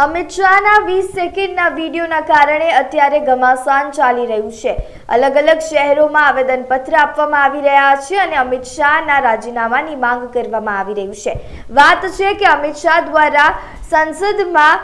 અમિત શાહના વીસ સેકન્ડના વિડીયોના કારણે અત્યારે ઘમાસાન ચાલી રહ્યું છે. અલગ અલગ શહેરોમાં આવેદનપત્ર આપવામાં આવી રહ્યા છે અને અમિત શાહના રાજીનામાની માંગ કરવામાં આવી રહ્યું છે. વાત છે કે અમિત શાહ દ્વારા સંસદમાં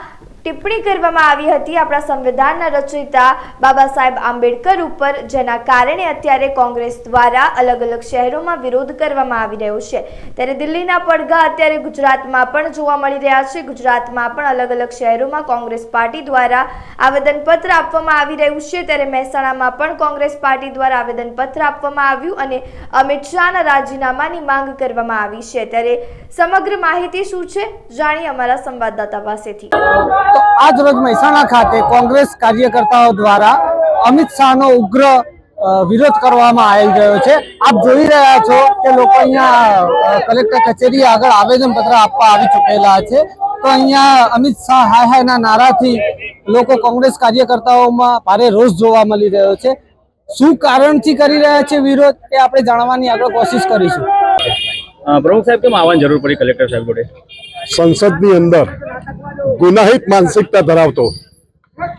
ટિપ્પણી કરવામાં આવી હતી આપણા સંવિધાનના રચયિતા બાબા સાહેબ આંબેડકર ઉપર, જેના કારણે અત્યારે કોંગ્રેસ દ્વારા અલગ અલગ શહેરોમાં વિરોધ કરવામાં આવી રહ્યો છે. ત્યારે દિલ્હીના પડઘા અત્યારે ગુજરાતમાં પણ જોવા મળી રહ્યા છે. ગુજરાતમાં પણ અલગ અલગ શહેરોમાં કોંગ્રેસ પાર્ટી દ્વારા આવેદનપત્ર આપવામાં આવી રહ્યું છે. ત્યારે મહેસાણામાં પણ કોંગ્રેસ પાર્ટી દ્વારા આવેદનપત્ર આપવામાં આવ્યું અને અમિત શાહના રાજીનામાની માંગ કરવામાં આવી છે. ત્યારે સમગ્ર માહિતી શું છે? જાણીએ અમારા સંવાદદાતા પાસેથી. તો આજ રોજ મહેસાણા ખાતે કોંગ્રેસ કાર્યકર્તાઓ દ્વારા અમિત શાહનો ઉગ્ર વિરોધ કરવામાં આવી રહ્યો છે. આપ જોઈ રહ્યા છો કે લોકો અહીંયા કલેક્ટર કચેરી આગળ આવેદનપત્ર આપવા આવી ચૂકેલા છે. તો અહીંયા અમિત શાહ હાય હાયના નારાથી લોકો કોંગ્રેસ કાર્યકર્તાઓમાં ભારે રોષ જોવા મળી રહ્યો છે. શું કારણથી કરી રહ્યા છે વિરોધ એ આપણે જાણવાની આગળ કોશિશ કરીશું. પ્રમુખ સાહેબ કેમ આવવાની જરૂર પડી કલેક્ટર સાહેબ જોડે? સંસદની અંદર ગુનાહિત માનસિકતા ધરાવતો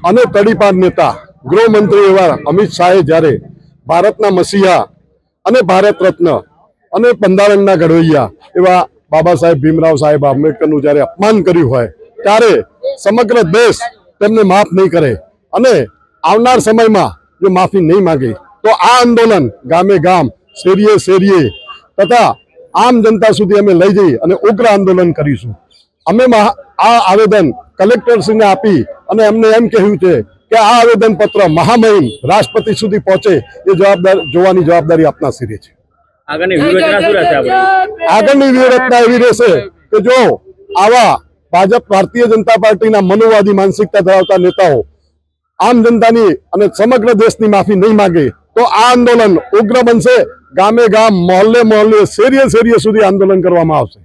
અને તડીપાર નેતા, ગૃહમંત્રી એવા અમિત શાહે જ્યારે ભારતના મસીહા અને ભારત રત્ન અને બંધારણના ઘડવૈયા એવા બાબા સાહેબ ભીમરાવ સાહેબ આંબેડકરનું જ્યારે અપમાન કર્યું હોય, ત્યારે સમગ્ર દેશ તેમને માફ નહીં કરે અને આવનાર સમયમાં જો માફી નહીં માગે, તો આ આંદોલન ગામે ગામ, શેરીએ શેરીએ તથા આમ જનતા સુધી અમે લઈ જઈ અને ઉગ્ર આંદોલન કરીશું. અમે આ આવેદન કલેક્ટરશ્રીને આપી અને એમને એમ કહ્યું છે કે આ આવેદન પત્ર મહામહિમ રાષ્ટ્રપતિ સુધી પહોંચે એ જવાબદાર જોવાની જવાબદારી આપના શિરે છે. આગળની વ્યૂહરચના એવી રહેશે કે જો આવા ભાજપ ભારતીય જનતા પાર્ટીના મનોવાદી માનસિકતા ધરાવતા નેતાઓ આમ જનતાની અને સમગ્ર દેશની માફી નહીં માંગે તો આ આંદોલન ઉગ્ર બનશે. ગામે ગામ મોહલ્લે મોહલ્લે શેરીએ શેરીએ સુધી આંદોલન કરવામાં આવશે.